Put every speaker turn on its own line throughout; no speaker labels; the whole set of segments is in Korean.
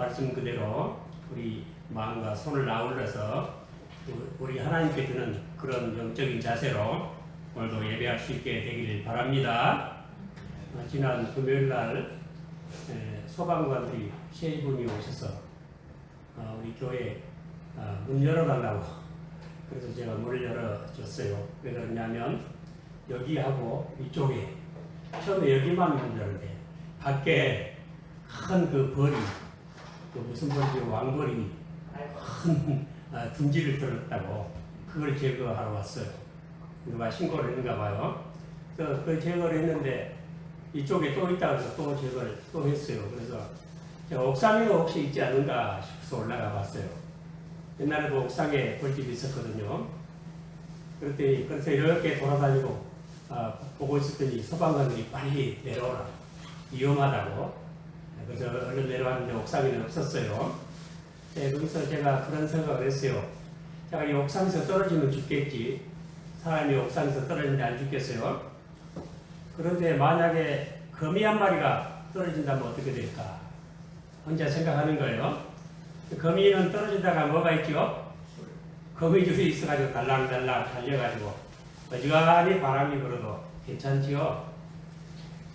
말씀 그대로 우리 마음과 손을 그 우리 하나님께 드는 그런 영적인 자세로 오늘도 예배할 수 있게 되기를 바랍니다. 어, 지난 금요일 날 에, 소방관들이 세 분이 오셔서 어, 우리 교회 어, 문 열어달라고 그래서 제가 문을 열어줬어요. 왜 그러냐면 여기하고 이쪽에 처음에 여기만 문열는데 밖에 큰 그 벌이 그 무슨 벌이 왕벌이 큰 아, 둥지를 들었다고 그걸 제거하러 왔어요. 누가 신고를 했는가 봐요. 그래서 그 제거를 했는데 이쪽에 또 있다고 또 제거를 또 했어요. 그래서 제가 옥상에 혹시 있지 않은가 싶어서 올라가 봤어요. 옛날에 도 옥상에 벌집이 있었거든요. 그랬더니 그래서 이렇게 돌아다니고 아, 보고 있었더니 소방관들이 빨리 내려오라 위험하다고 그래서 얼른 내려왔는데 옥상에는 없었어요. 네, 거기서 제가 그런 생각을 했어요. 제가 이 옥상에서 떨어지면 죽겠지. 사람이 옥상에서 떨어지는데 안 죽겠어요. 그런데 만약에 거미 한 마리가 떨어진다면 어떻게 될까? 혼자 생각하는 거예요. 거미는 떨어지다가 뭐가 있죠? 거미줄이 있어가지고 달랑달랑 달려가지고 어지간히 바람이 불어도 괜찮지요?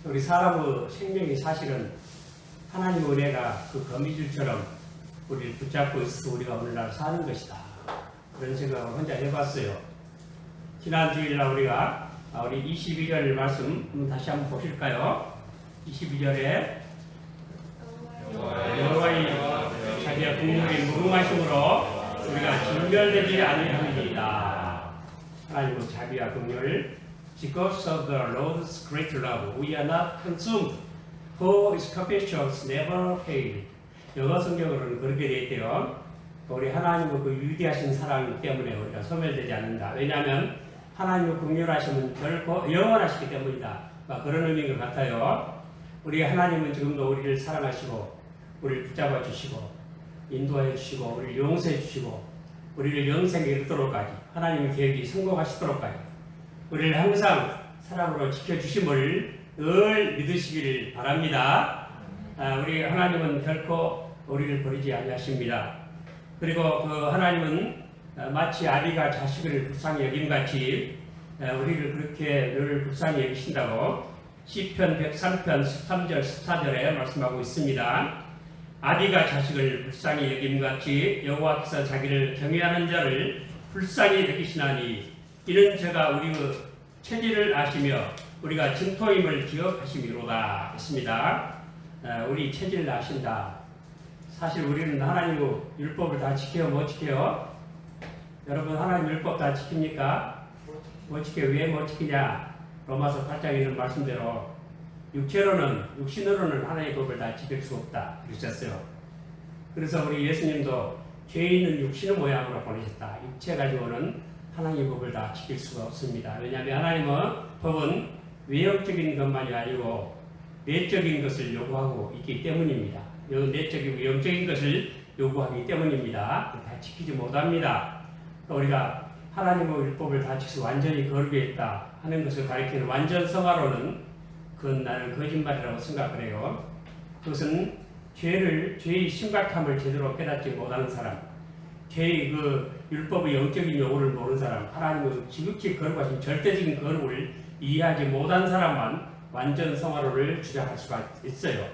우리 사람의 생명이 사실은 하나님 은혜가 그 거미줄처럼 우리를 붙잡고 있어서 우리가 오늘날 사는 것이다. 그런 생각을 혼자 해봤어요. 지난 주일날 우리가 아, 우리 22절 말씀 다시 한번 보실까요? 22절에 여호와의 자기의 국물이 무궁하심으로 우리가 진멸되지 아니함이니이다. 하나님은 자비와 긍휼 because of the Lord's great love we are not consumed for his compassions never fail 영어 성경으로는 그렇게 되어 있대요. 우리 하나님의 그 위대하신 사랑 때문에 우리가 소멸되지 않는다. 왜냐하면 하나님의 긍휼하심은 결코 영원하시기 때문이다. 막 그런 의미인 것 같아요. 우리 하나님은 지금도 우리를 사랑하시고 우리를 붙잡아 주시고 인도하여 주시고 우리를 용서해 주시고 우리를 영생에 이르도록까지 하나님의 계획이 성공하시도록까지 우리를 항상 사랑으로 지켜주심을 늘 믿으시기를 바랍니다. 아, 우리 하나님은 결코 우리를 버리지 아니하십니다. 그리고 그 하나님은 아, 마치 아비가 자식을 불쌍히 여김 같이 아, 우리를 그렇게 늘 불쌍히 여기신다고 시편 103편 13절 14절에 말씀하고 있습니다. 아비가 자식을 불쌍히 여김 같이 여호와께서 자기를 경외하는 자를 불쌍히 여기시나니 이는 제가 우리의 체질을 아시며 우리가 증토임을 기억하심이로다 했습니다. 아, 우리 체질을 아신다. 사실 우리는 하나님의 율법을 다 지켜요, 못 지켜요? 여러분 하나님 율법 다 지킵니까? 못 지켜 왜 못 지키냐? 로마서 8장에 있는 말씀대로 육체로는 육신으로는 하나님의 법을 다 지킬 수 없다 그러셨어요. 그래서 우리 예수님도 죄 있는 육신의 모양으로 보내셨다. 육체 가지고는 하나님의 법을 다 지킬 수가 없습니다. 왜냐하면 하나님은 법은 외형적인 것만이 아니고 내적인 것을 요구하고 있기 때문입니다. 이 내적이고 영적인 것을 요구하기 때문입니다. 다 지키지 못합니다. 또 우리가 하나님의 율법을 다 지켜서 완전히 거룩해 있다 하는 것을 가리키는 완전 성화로는 그건 나는 거짓말이라고 생각을 해요. 그것은 죄를 죄의 심각함을 제대로 깨닫지 못하는 사람, 죄의 그 율법의 영적인 요구를 모르는 사람, 하나님의 지극히 거룩하신 절대적인 거룩을 이해하지 못한 사람만 완전 성화로를 주장할 수가 있어요.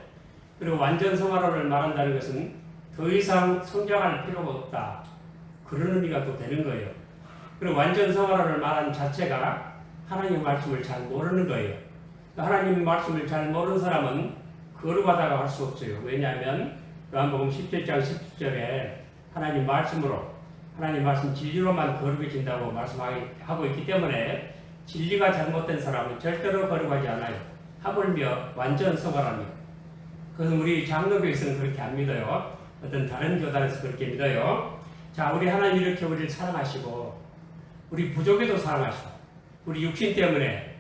그리고 완전 성화로를 말한다는 것은 더 이상 성장할 필요가 없다. 그런 의미가 또 되는 거예요. 그리고 완전 성화로를 말하는 자체가 하나님의 말씀을 잘 모르는 거예요. 하나님의 말씀을 잘 모르는 사람은 거룩하다고 할 수 없어요. 왜냐하면 요한복음 17장 17절에 하나님 말씀으로 하나님 말씀 진리로만 거룩해진다고 말씀하고 있기 때문에 진리가 잘못된 사람은 절대로 거룩하지 않아요. 하물며 완전 성화랍니다. 그것은 우리 장로교에서는 그렇게 안 믿어요. 어떤 다른 교단에서 그렇게 믿어요. 자, 우리 하나님 이렇게 우리를 사랑하시고 우리 부족에도 사랑하시고 우리 육신 때문에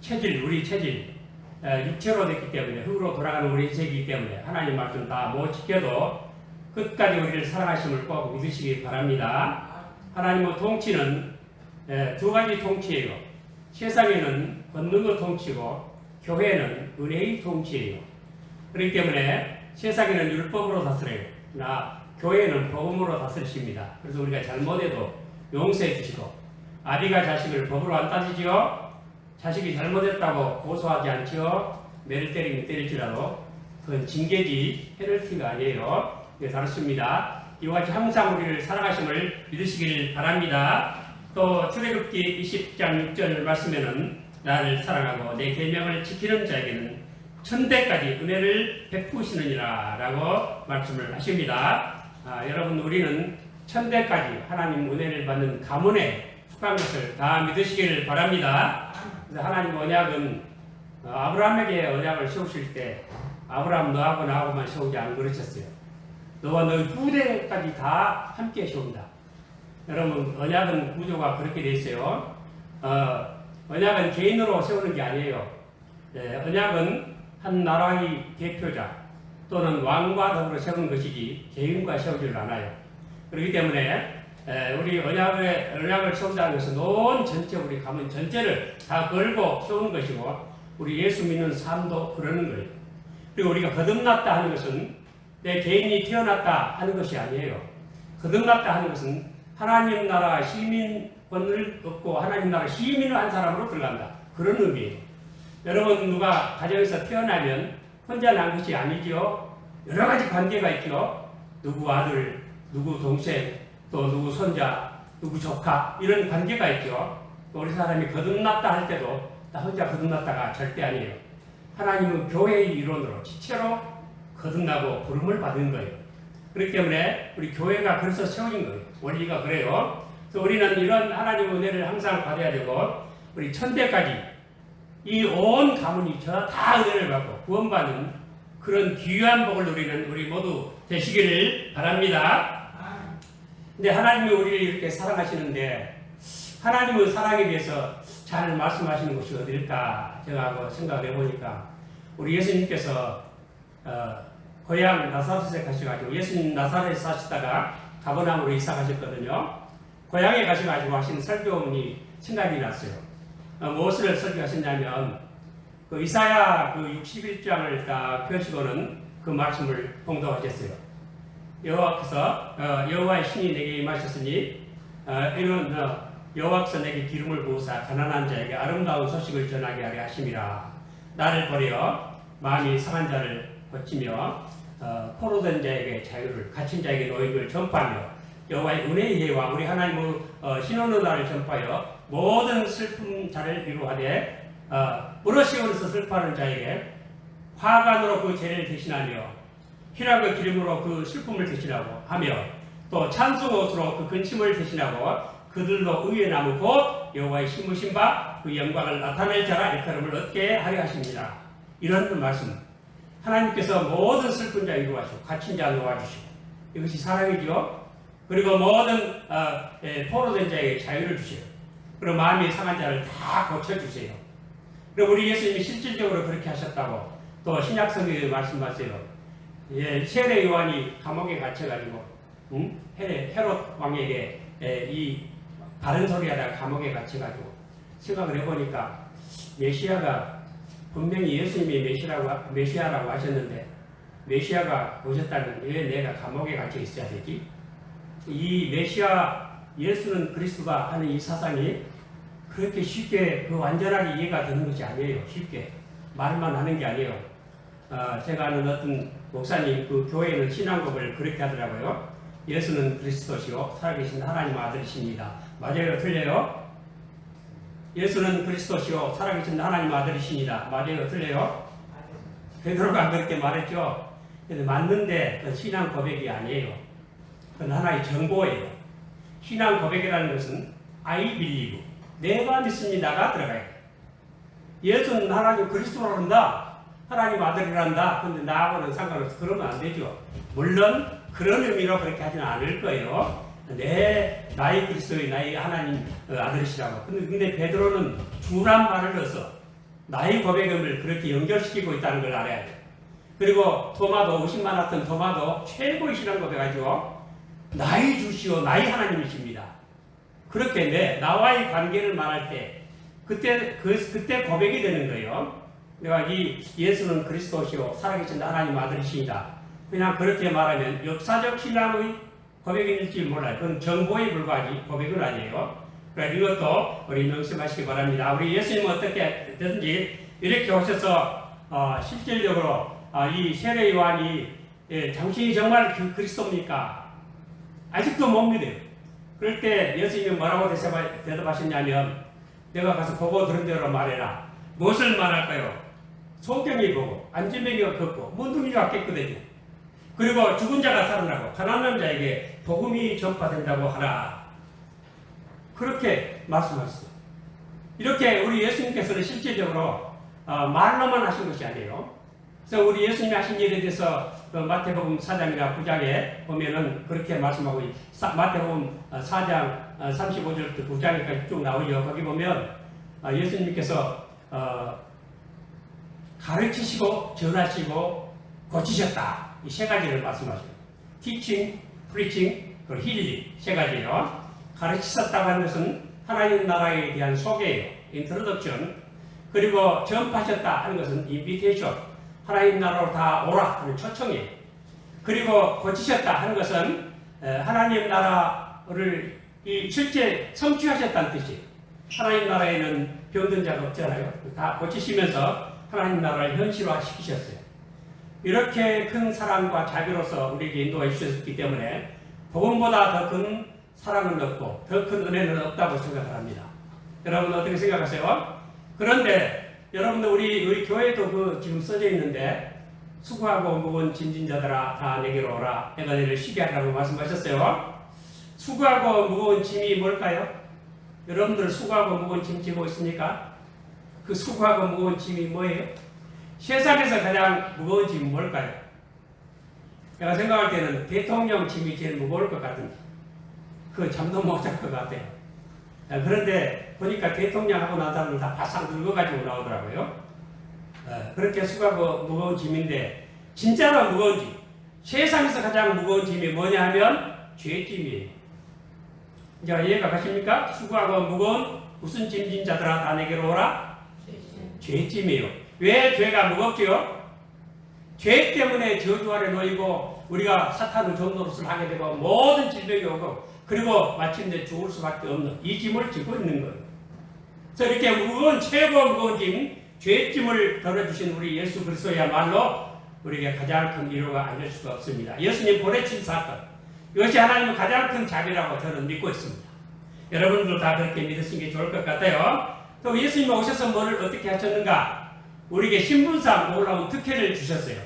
체질, 우리 체질 에, 육체로 됐기 때문에 흙으로 돌아가는 우리 인생이기 때문에 하나님 말씀 다못 지켜도 끝까지 우리를 사랑하심을 꼭 믿으시기 바랍니다. 하나님의 통치는 에, 두 가지 통치예요. 세상에는 권능의 통치고 교회는 은혜의 통치예요. 그렇기 때문에 세상에는 율법으로 다스려요. 나 교회는 복음으로 다스리십니다. 그래서 우리가 잘못해도 용서해 주시고 아비가 자식을 법으로 안 따지지요. 자식이 잘못했다고 고소하지 않지요. 매를 때리면 때릴지라도 그건 징계지 페널티가 아니에요. 네, 다릅니다. 이와 같이 항상 우리를 사랑하심을 믿으시길 바랍니다. 또 출애굽기 20장 6절 말씀에는 나를 사랑하고 내 계명을 지키는 자에게는 천대까지 은혜를 베푸시느니라 라고 말씀을 하십니다. 아, 여러분 우리는 천대까지 하나님 은혜를 받는 가문에 속한 것을 다 믿으시길 바랍니다. 하나님 언약은 어, 아브라함에게 언약을 세우실 때 아브라함 너하고 나하고만 세우지 않은 그러셨어요. 너와 너희 후대까지 다 함께 세운다. 여러분 언약은 구조가 그렇게 돼 있어요. 어, 언약은 개인으로 세우는 게 아니에요. 예, 언약은 한 나라의 대표자 또는 왕과 더불어 세우는 것이지 개인과 세우지를 않아요. 그렇기 때문에 에, 우리 언약을, 언약을 세운다는 것은 온 전체 우리 가문 전체를 다 걸고 세우는 것이고 우리 예수 믿는 삶도 그러는 거예요. 그리고 우리가 거듭났다 하는 것은 내 개인이 태어났다 하는 것이 아니에요. 거듭났다 하는 것은 하나님 나라 시민권을 얻고 하나님 나라 시민을 한 사람으로 들어간다. 그런 의미예요. 여러분 누가 가정에서 태어나면 혼자 난 것이 아니지요. 여러 가지 관계가 있죠. 누구 아들, 누구 동생, 또 누구 손자, 누구 조카 이런 관계가 있죠. 또 우리 사람이 거듭났다 할 때도 나 혼자 거듭났다가 절대 아니에요. 하나님은 교회의 이론으로 지체로 거듭나고 부름을 받은 거예요. 그렇기 때문에 우리 교회가 그래서 세워진 거예요. 원리가 그래요. 그래서 우리는 이런 하나님의 은혜를 항상 받아야 되고 우리 천대까지 이 온 가문이 저다 은혜를 받고 구원받는 그런 귀한 복을 누리는 우리 모두 되시기를 바랍니다. 근데 하나님이 우리를 이렇게 사랑하시는데 하나님은 사랑에 대해서 잘 말씀하시는 곳이 어딜까 제가 하고 생각을 해보니까 우리 예수님께서 어, 고향 나사렛에 가셔가지고 예수님 나사렛에 사시다가 가버나움으로 이사 가셨거든요. 고향에 가셔가지고 하신 설교문이 생각이 났어요. 어, 무엇을 설교하셨냐면 그 이사야 그 61장을 딱 펴시고는 그 말씀을 봉독하셨어요. 여호와께서 어, 여호와의 신이 내게 임하셨으니 어, 이는 어, 여호와께서 내게 기름을 부으사 가난한 자에게 아름다운 소식을 전하게 하려 하심이라 나를 버려 마음이 상한 자를 고치며 어, 포로된 자에게 자유를 갇힌 자에게 노임을 전파하며 여호와의 은혜의 해와 우리 하나님의 어, 신원의 날을 전파하여 모든 슬픔 자를 이루하되 어, 무릇시온에서 슬퍼하는 자에게 화관으로 그 죄를 대신하며 희락의 기름으로 그 슬픔을 대신하고 하며 또 찬송 옷으로 그 근심을 대신하고 그들로 의에 남은 곧 여호와의 심으신 바 그 영광을 나타낼 자라 일컬음을 얻게 하려 하십니다. 이런 말씀 하나님께서 모든 슬픈 자 이루하시고 갇힌 자 놓아주시고 이것이 사랑이죠. 그리고 모든 어, 예, 포로된 자에게 자유를 주세요. 그리고 마음이 상한 자를 다 고쳐주세요. 그리고 우리 예수님이 실질적으로 그렇게 하셨다고 또 신약성경에 말씀하세요. 예, 세례 요한이 감옥에 갇혀가지고 응? 헤, 헤롯 왕에게 예, 이 바른 소리하다가 감옥에 갇혀가지고 생각을 해보니까 메시아가 분명히 예수님이 메시아라고, 메시아라고 하셨는데 메시아가 오셨다면 왜 내가 감옥에 갇혀 있어야 되지? 이 메시아 예수는 그리스도가 하는 이 사상이 그렇게 쉽게 그 완전하게 이해가 되는 것이 아니에요. 쉽게 말만 하는 게 아니에요. 어, 제가 아는 어떤 목사님 그 교회는 신앙곡을 그렇게 하더라고요. 예수는 그리스도시요 살아계신 하나님 아들이십니다. 맞아요, 틀려요? 예수는 그리스도시요 살아계신 하나님 아들이십니다. 맞아요, 틀려요? 베드로가 그렇게 말했죠. 근데 맞는데 그 신앙 고백이 아니에요. 그건 하나의 정보예요. 신앙 고백이라는 것은 I believe 내가 믿습니다가 들어가요. 예수는 하나님 그리스도로 한다. 하나님 아들이란다. 근데 나하고는 상관없어. 그러면 안 되죠. 물론 그런 의미로 그렇게 하지는 않을 거예요. 내 나의 그리스도의 나의 하나님 어, 아들이시라고. 근데, 근데 베드로는 주란 말을 넣어서 나의 고백음을 그렇게 연결시키고 있다는 걸 알아야 돼. 그리고 토마도 50만 같은 토마도 최고의 신앙 고백하죠. 나의 주시오 나의 하나님이십니다. 그렇게 내 나와의 관계를 말할 때 그때 그 그때 고백이 되는 거예요. 내가 이 예수는 그리스도시요 살아계신 하나님 아들이십니다. 그냥 그렇게 말하면 역사적 신앙의 고백일지 몰라요. 그건 정보에 불과하지 고백은 아니에요. 그러니까 이것도 우리 명심하시기 바랍니다. 우리 예수님은 어떻게 됐든지 이렇게 오셔서 어, 실질적으로 어, 이 세례 요한이 예, 당신이 정말 그 그리스도입니까? 아직도 못 믿어요. 그럴 때 예수님이 뭐라고 대답하- 대답하셨냐면 내가 가서 보고 들은 대로 말해라. 무엇을 말할까요? 성경이 보고 안진뱅이가 걷고 문둥이가 깼거든요. 그리고 죽은 자가 살아나고 가난한 자에게 복음이 전파된다고 하라. 그렇게 말씀하셨어요. 이렇게 우리 예수님께서는 실제적으로 어, 말로만 하신 것이 아니에요. 그래서 우리 예수님이 하신 일에 대해서 그 마태복음 4장이나 9장에 보면은 그렇게 말씀하고 마태복음 어, 4장 35절부터 9장까지 쭉 나오죠. 거기 보면 어, 예수님께서 어, 가르치시고 전하시고 고치셨다. 이 세 가지를 말씀하셔요. teaching, preaching, 그리고 healing 세 가지예요. 가르치셨다고 하는 것은 하나님 나라에 대한 소개예요. introduction. 그리고 전파하셨다 하는 것은 invitation. 하나님 나라로 다 오라 하는 초청이에요. 그리고 고치셨다 하는 것은 에, 하나님 나라를 이 실제 성취하셨다는 뜻이에요. 하나님 나라에는 병든 자가 없잖아요. 다 고치시면서 하나님 나라를 현실화 시키셨어요. 이렇게 큰 사랑과 자비로서 우리에게 인도해 주셨기 때문에 복음보다 더 큰 사랑은 없고 더 큰 은혜는 없다고 생각을 합니다. 여러분 어떻게 생각하세요? 그런데 여러분들 우리 우리 교회도 그 지금 써져 있는데 수고하고 무거운 짐진 자들아 다 내게로 오라 내가 너를 쉬게 하라고 말씀하셨어요. 수고하고 무거운 짐이 뭘까요? 여러분들 수고하고 무거운 짐 지고 있습니까? 그 수고하고 무거운 짐이 뭐예요? 세상에서 가장 무거운 짐은 뭘까요? 제가 생각할 때는 대통령 짐이 제일 무거울 것 같은데 그 잠도 못 잘 것 같아요. 아, 그런데 보니까 대통령 하고 난 사람은 다 바싹 늙어가지고 나오더라고요. 아, 그렇게 수고하고 무거운 짐인데 진짜로 무거운 짐 세상에서 가장 무거운 짐이 뭐냐 하면 죄짐이에요. 이제 이해가 가십니까? 수고하고 무거운 무슨 짐진 자들아 다 내게로 오라? 죄짐이에요. 왜 죄가 무겁지요? 죄 때문에 저주 아래 놓이고 우리가 사탄의 종노릇을 하게 되고 모든 질병이 오고 그리고 마침내 죽을 수밖에 없는 이 짐을 지고 있는 거예요. 그래서 이렇게 무거운 최고 무거운 짐, 죄짐을 덜어주신 우리 예수 그리스도야말로 우리에게 가장 큰 위로가 아닐 수가 없습니다. 예수님 보내친 사건 이것이 하나님의 가장 큰 자비라고 저는 믿고 있습니다. 여러분들도 다 그렇게 믿으시는 게 좋을 것 같아요. 또 예수님 오셔서 뭐를 어떻게 하셨는가? 우리에게 신분상 놀라운 특혜를 주셨어요.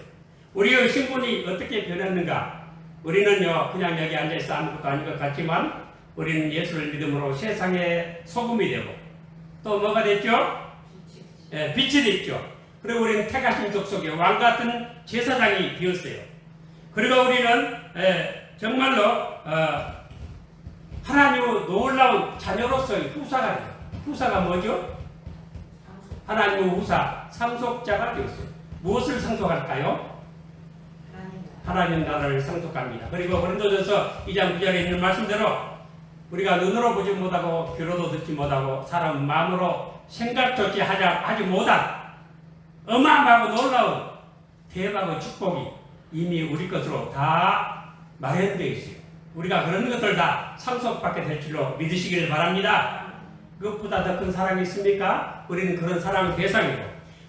우리의 신분이 어떻게 변했는가? 우리는요, 그냥 여기 앉아있어 아무것도 아닌 것 같지만, 우리는 예수를 믿음으로 세상의 소금이 되고, 또 뭐가 됐죠? 예, 빛이 됐죠. 그리고 우리는 택하신 족속의 왕 같은 제사장이 되었어요. 그리고 우리는 예, 정말로 어, 하나님의 놀라운 자녀로서의 후사가 돼요. 후사가 뭐죠? 하나님의 후사, 상속자가 되었어요. 무엇을 상속할까요? 하나님 나라를 상속합니다. 그리고 고린도전서 2장 9절에 있는 말씀대로 우리가 눈으로 보지 못하고 귀로도 듣지 못하고 사람 마음으로 생각조차 하지, 하지 못한 어마어마하고 놀라운 대박의 축복이 이미 우리 것으로 다 마련되어 있어요. 우리가 그런 것들 다 상속받게 될 줄로 믿으시기를 바랍니다. 그것보다 더 큰 사랑이 있습니까? 우리는 그런 사랑 대상이고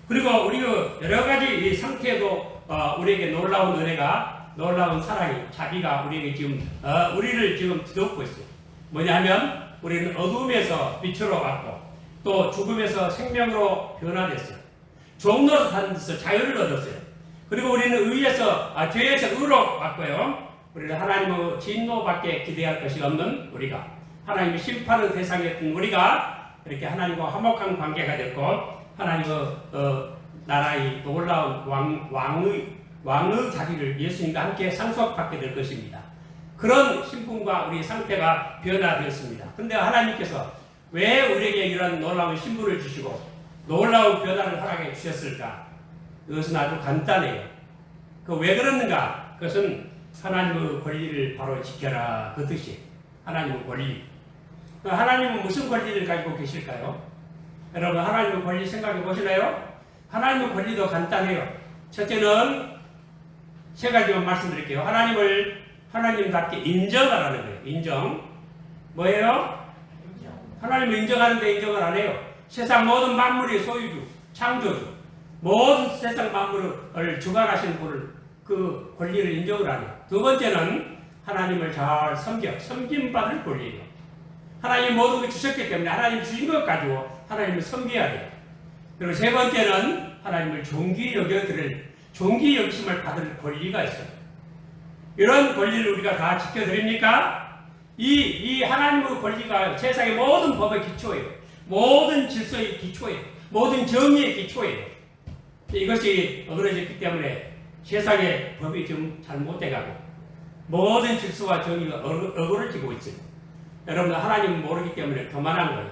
그리고 우리 여러 가지 이 상태에도 어, 우리에게 놀라운 은혜가 놀라운 사랑이 자비가 우리에게 지금 어, 우리를 지금 뒤덮고 있어요. 뭐냐면 우리는 어둠에서 빛으로 왔고 또 죽음에서 생명으로 변화됐어요. 데서 자유를 얻었어요. 그리고 우리는 의에서 아, 죄에서 의로 왔고요. 우리는 하나님의 진노밖에 기대할 것이 없는 우리가 하나님의 심판의 대상이었던 우리가 이렇게 하나님과 화목한 관계가 됐고 하나님의 어, 나라의 놀라운 왕, 왕의 왕의 자리를 예수님과 함께 상속받게 될 것입니다. 그런 신분과 우리 상태가 변화되었습니다. 근데 하나님께서 왜 우리에게 이런 놀라운 신분을 주시고 놀라운 변화를 허락해 주셨을까? 이것은 아주 간단해요. 그 왜 그러는가? 그것은 하나님의 권리를 바로 지켜라 그 뜻이에요. 하나님의 권리. 그 하나님은 무슨 권리를 가지고 계실까요? 여러분 하나님의 권리 생각해 보시나요? 하나님의 권리도 간단해요. 첫째는 세 가지만 말씀드릴게요. 하나님을 하나님답게 인정하라는 거예요. 인정. 뭐예요? 하나님을 인정하는데 인정을 안 해요. 세상 모든 만물의 소유주, 창조주, 모든 세상 만물을 주관하시는 분을 그 권리를 인정을 안 해요. 두 번째는 하나님을 잘 섬겨, 섬김받을 권리예요. 하나님 모든 걸 주셨기 때문에 하나님 주신 것 가지고 하나님을 섬겨야 돼요. 그리고 세 번째는 하나님을 존귀 여겨드릴, 존귀 여기심을 받을 권리가 있어요. 이런 권리를 우리가 다 지켜드립니까? 이, 이 하나님의 권리가 세상의 모든 법의 기초예요. 모든 질서의 기초예요. 모든 정의의 기초예요. 이것이 어그러졌기 때문에 세상의 법이 좀 잘못돼가고 모든 질서와 정의가 어그러지고 있어요. 여러분 하나님 모르기 때문에 그만한 거예요.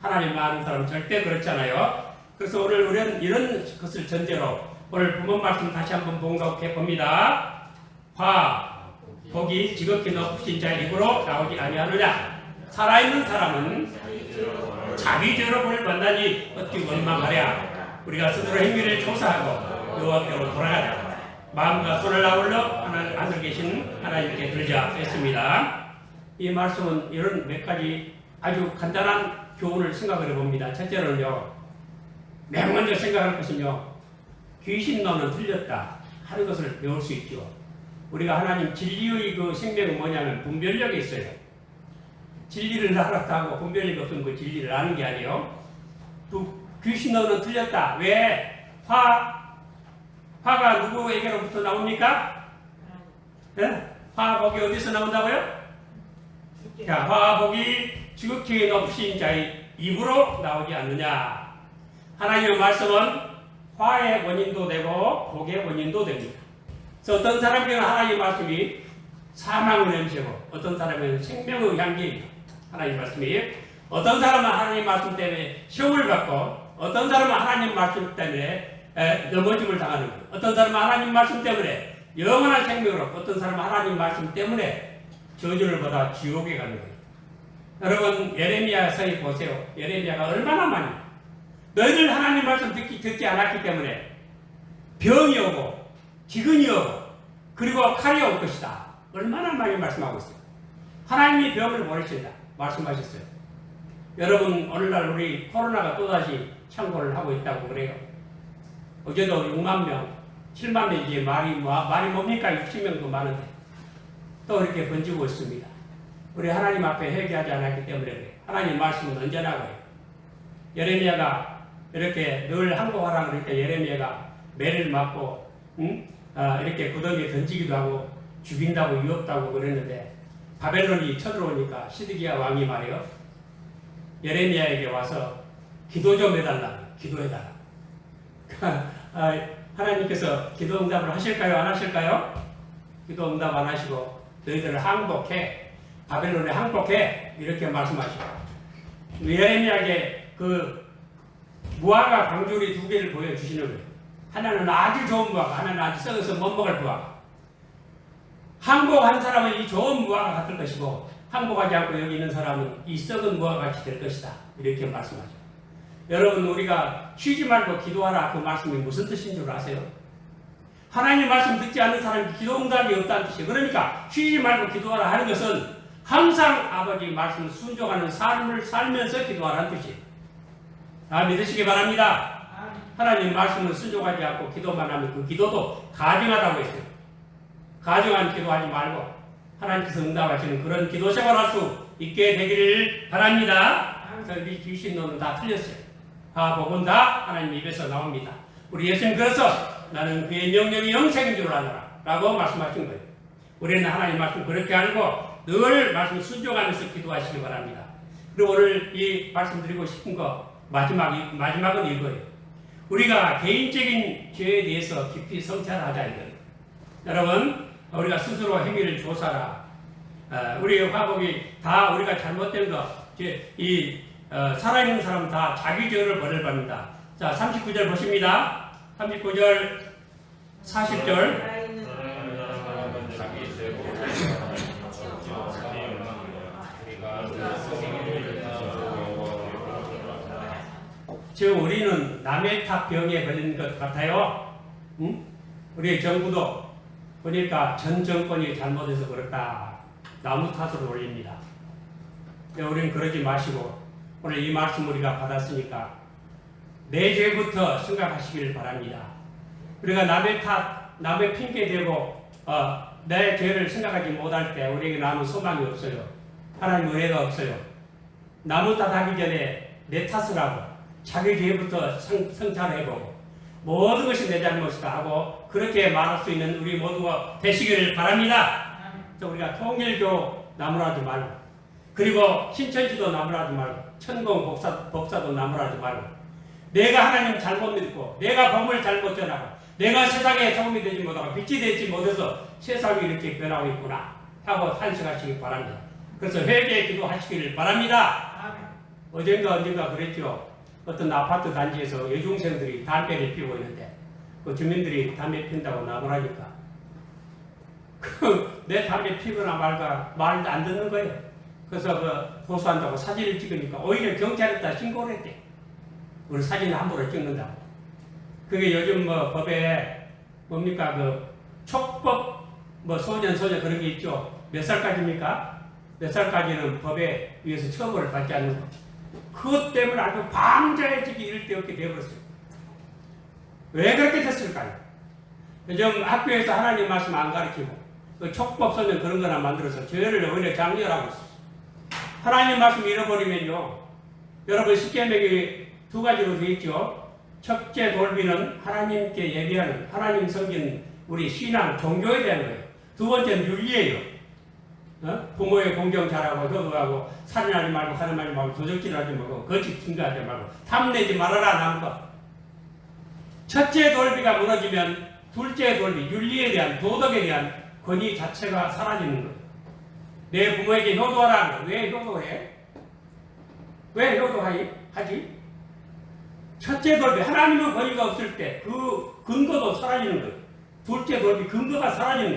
하나님 아는 사람 절대 그렇잖아요. 그래서 오늘 우리는 이런 것을 전제로 오늘 본문 말씀 다시 한번 봉독해 봅니다. 화 복이 지극히 높으신 자의 입으로 나오지 아니하느냐 살아있는 사람은 자기 죄로 벌을 만나니 어찌 원망하랴 우리가 스스로 행위를 조사하고 여호와께로 돌아가자 마음과 손을 하나님 하늘 계신 하나님께 들자 했습니다. 이 말씀은 이런 몇 가지 아주 간단한 교훈을 생각을 해봅니다. 첫째는요, 맨 먼저 생각할 것은요, 귀신론은 틀렸다 하는 것을 배울 수 있죠. 우리가 하나님 진리의 그 생명은 뭐냐면 분별력이 있어요. 진리를 알았다고 분별력이 없으면 그 진리를 아는 게 아니에요. 또 귀신론은 틀렸다. 왜? 화, 화가 누구에게로부터 나옵니까? 네? 화복이 어디서 나온다고요? 자, 화복이 지극히 높으신 자의 입으로 나오지 않느냐. 하나님의 말씀은 화의 원인도 되고 복의 원인도 됩니다. 그래서 어떤 사람에게는 하나님의 말씀이 사망의 냄새고 어떤 사람에게는 생명의 향기입니다. 하나님 말씀이 어떤 사람은 하나님 말씀 때문에 시험을 받고 어떤 사람은 하나님 말씀 때문에 에, 넘어짐을 당하는 거예요. 어떤 사람은 하나님 말씀 때문에 영원한 생명으로 어떤 사람은 하나님 말씀 때문에 저주를 받아 지옥에 가는 거예요. 여러분 예레미야서에 보세요. 예레미야가 얼마나 많이 너희들 하나님 말씀 듣기 듣지 않았기 때문에 병이 오고 기근이 오고 그리고 칼이 올 것이다. 얼마나 많이 말씀하고 있어요. 하나님이 병을 보내신다. 말씀하셨어요. 여러분 오늘날 우리 코로나가 또다시 창궐을 하고 있다고 그래요. 어제도 6만 명, 7만 명 이제 말이 뭐, 말이 뭡니까? 60명도 많은데 또 이렇게 번지고 있습니다. 우리 하나님 앞에 회개하지 않았기 때문에 그래. 하나님 말씀은 언제나 그래요. 예레미야가 이렇게 늘 항복하라 그러니까 예레미야가 매를 맞고 응? 아, 이렇게 구덩이에 던지기도 하고 죽인다고 위협다고 그랬는데 바벨론이 쳐들어오니까 시드기야 왕이 말이요 예레미야에게 와서 기도 좀 해달라 기도해달라 아, 하나님께서 기도 응답을 하실까요 안 하실까요? 기도 응답 안 하시고 너희들을 항복해 바벨론에 항복해 이렇게 말씀하시고 예레미야에게 그 무화과 광주리 두 개를 보여주시는 거예요 하나는 아주 좋은 무화과 하나는 아주 썩어서 못 먹을 무화과 항복한 사람은 이 좋은 무화과 같을 것이고 항복하지 않고 여기 있는 사람은 이 썩은 무화과 같이 될 것이다. 이렇게 말씀하죠. 여러분 우리가 쉬지 말고 기도하라 그 말씀이 무슨 뜻인 줄 아세요? 하나님 말씀 듣지 않는 사람이 기도 응답이 없다는 뜻이에요. 그러니까 쉬지 말고 기도하라 하는 것은 항상 아버지 말씀 순종하는 삶을 살면서 기도하라는 뜻이에요. 다 믿으시기 바랍니다. 하나님 말씀을 순종하지 않고 기도만 하면 그 기도도 가증하다고 했어요. 가정한 기도하지 말고 하나님께서 응답하시는 그런 기도 생활할 수 있게 되기를 바랍니다. 우리 귀신론은 다 틀렸어요. 화복은 다 하나님 입에서 나옵니다. 우리 예수님 그래서 나는 그의 명령이 영생인 줄 아노라 라고 말씀하신 거예요. 우리는 하나님 말씀 그렇게 알고 늘 말씀 순종하면서 기도하시기 바랍니다. 그리고 오늘 이 말씀드리고 싶은 거 마지막, 마지막은 이거예요. 우리가 개인적인 죄에 대해서 깊이 성찰하자 이거예요. 여러분 우리가 스스로 행위를 조사라. 어, 우리의 화복이 다 우리가 잘못된 거, 이 어, 살아있는 사람 다 자기 죄를 벌을 받는다. 자, 39절 보십니다. 39절, 40절. 지금 우리는 남의 탓 병에 걸린 것 같아요. 응? 우리의 정부도 보니까 전 정권이 잘못해서 그렇다. 나무 탓으로 올립니다. 네, 우리는 그러지 마시고 오늘 이 말씀 우리가 받았으니까 내 죄부터 생각하시길 바랍니다. 우리가 남의 탓, 남의 핑계 대고 어, 내 죄를 생각하지 못할 때 우리에게 남은 소망이 없어요. 하나님 은혜가 없어요. 나무 탓하기 전에 내 탓을 하고 자기 죄부터 성, 성찰해보고 모든 것이 내 잘못이다 하고 그렇게 말할 수 있는 우리 모두가 되시기를 바랍니다. 그래서 우리가 통일교 나무라지 말고 그리고 신천지도 나무라지 말고 천공 복사, 복사도 나무라지 말고 내가 하나님 잘못 믿고 내가 법을 잘못 전하고 내가 세상에 소금이 되지 못하고 빛이 되지 못해서 세상이 이렇게 변하고 있구나 하고 탄식하시기 바랍니다. 그래서 회개 기도하시기를 바랍니다. 어젠가 언젠가 그랬죠. 어떤 아파트 단지에서 여중생들이 담배를 피우고 있는데 그 주민들이 담배 핀다고 나무라니까 그 내 담배 피거나 말까 말도 안 듣는 거예요. 그래서 그 고소한다고 사진을 찍으니까 오히려 경찰에다 신고를 했대. 우리 사진을 함부로 찍는다고. 그게 요즘 뭐 법에 뭡니까 그 촉법 뭐 소년 소녀 그런 게 있죠. 몇 살까지입니까? 몇 살까지는 법에 의해서 처벌을 받지 않는 거. 그것 때문에 아주 방자해지기 데 없게 되어버렸어요. 왜 그렇게 됐을까요? 요즘 학교에서 하나님 말씀 안 가르치고 그 촉법 소년 그런 거나 만들어서 죄를 오히려 장려하고 있어요. 하나님 말씀 잃어버리면요. 여러분 십계명이 두 가지로 되어 있죠. 첫째 돌비는 하나님께 예비하는 하나님 섬긴 우리 신앙 종교에 대한 거예요. 두 번째는 윤리예요. 어? 부모의 공경 잘하고 효도하고 살인하지 말고 하지 말고 도적질하지 말고 거짓 증거하지 말고 탐내지 말아라 것. 첫째 돌비가 무너지면 둘째 돌비 윤리에 대한 도덕에 대한 권위 자체가 사라지는 거예요. 내 부모에게 효도하라는 거. 왜 효도해? 왜 효도하지? 첫째 돌비 하나님의 권위가 없을 때 그 근거도 사라지는 거예요. 둘째 돌비 근거가 사라지는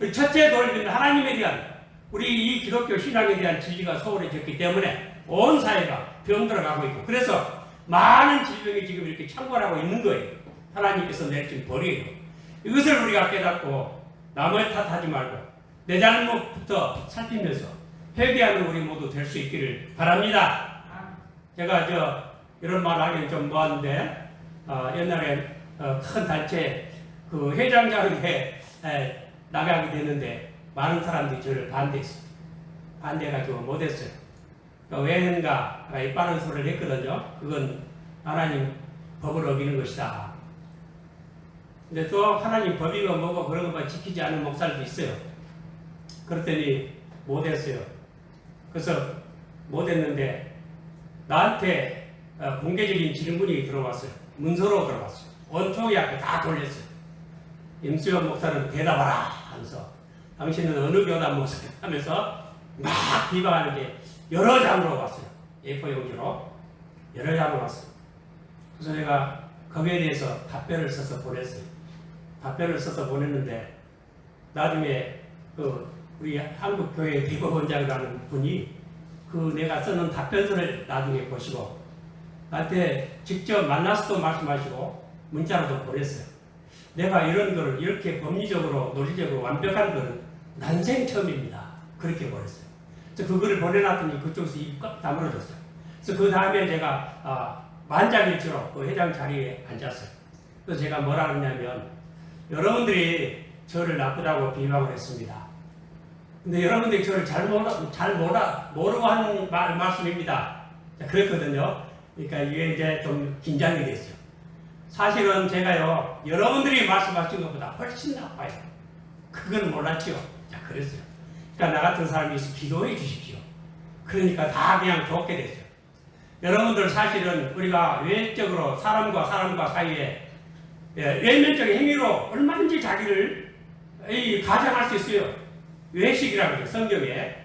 거예요. 첫째 돌비는 하나님에 대한 우리 이 기독교 신앙에 대한 진리가 소홀해졌기 때문에 온 사회가 병들어가고 있고 그래서 많은 질병이 지금 이렇게 창궐하고 있는 거예요. 하나님께서 내준 벌이에요. 이것을 우리가 깨닫고 남을 탓하지 말고 내 잘못부터 살피면서 회개하는 우리 모두 될 수 있기를 바랍니다. 제가 저 이런 말 하기는 좀 뭐한데 어, 옛날에 어, 큰 단체 그 회장자리에 에, 나가게 되는데 많은 사람들이 저를 반대했어요. 반대해가지고 못했어요. 그러니까 왜 했는가? 이 빠른 소리를 했거든요. 그건 하나님 법을 어기는 것이다. 근데 또 하나님 법이고 뭐고 그런 것만 지키지 않은 목사들도 있어요. 그랬더니 못했어요. 그래서 못했는데 나한테 어, 공개적인 질문이 들어왔어요. 문서로 들어왔어요. 원통이 앞에 다 돌렸어요. 임수영 목사는 대답하라 하면서 당신은 어느 교단 목사냐 하면서 막 비방하는 게 여러 장으로 왔어요. A4 용지로 여러 장으로 왔어요. 그래서 내가 거기에 대해서 답변을 써서 보냈어요. 답변을 써서 보냈는데 나중에 그 우리 한국교회 대법원장이라는 분이 그 내가 쓰는 답변서를 나중에 보시고 나한테 직접 만나서도 말씀하시고 문자로도 보냈어요. 내가 이런 거를 이렇게 법리적으로 논리적으로 완벽한 거는 난생 처음입니다. 그렇게 보냈어요. 그래서 그거를 보내놨더니 그쪽에서 입꽉 다물어졌어요. 그래서 그 다음에 제가 아, 만장일치로 그 회장 자리에 앉았어요. 그래서 제가 뭐라 그러냐면 여러분들이 저를 나쁘다고 비방을 했습니다. 근데 여러분들이 저를 잘 몰라, 잘 몰라, 모르고 하는 말, 말씀입니다. 자, 그랬거든요. 그러니까 이게 이제 좀 긴장이 됐어요. 사실은 제가요, 여러분들이 말씀하신 것보다 훨씬 나빠요. 그건 몰랐죠. 자, 그랬어요. 그러니까 나 같은 사람이 기도해 주십시오. 그러니까 다 그냥 좋게 됐어요. 여러분들 사실은 우리가 외적으로 사람과 사람과 사이에 예, 외면적인 행위로 얼마든지 자기를 이, 가장할 수 있어요. 외식이라고 해요, 성경에.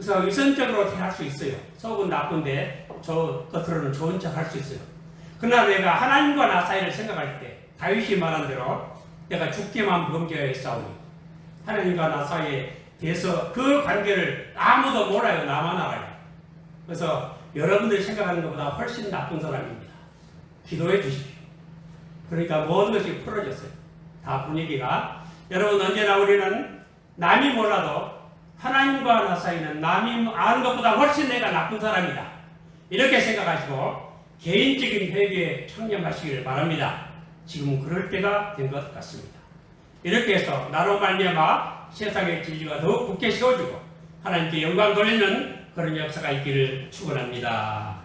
그래서 위선적으로 대할 수 있어요. 속은 나쁜데 저 겉으로는 좋은 척 할 수 있어요. 그러나 내가 하나님과 나 사이를 생각할 때 다윗이 말한 대로 내가 죽게만 범죄하여 싸우니 하나님과 나 사이에 대해서 그 관계를 아무도 몰라요. 나만 알아요. 그래서 여러분들이 생각하는 것보다 훨씬 나쁜 사람입니다. 기도해 주십시오. 그러니까 모든 것이 풀어졌어요. 다 분위기가. 여러분 언제나 우리는 남이 몰라도 하나님과 나 사이는 남이 아는 것보다 훨씬 내가 나쁜 사람이다. 이렇게 생각하시고 개인적인 회개에 청렴하시기를 바랍니다. 지금은 그럴 때가 된 것 같습니다. 이렇게 해서 나로 말미암아 세상의 진리가 더욱 굳게 세워지고 하나님께 영광 돌리는 그런 역사가 있기를 축원합니다.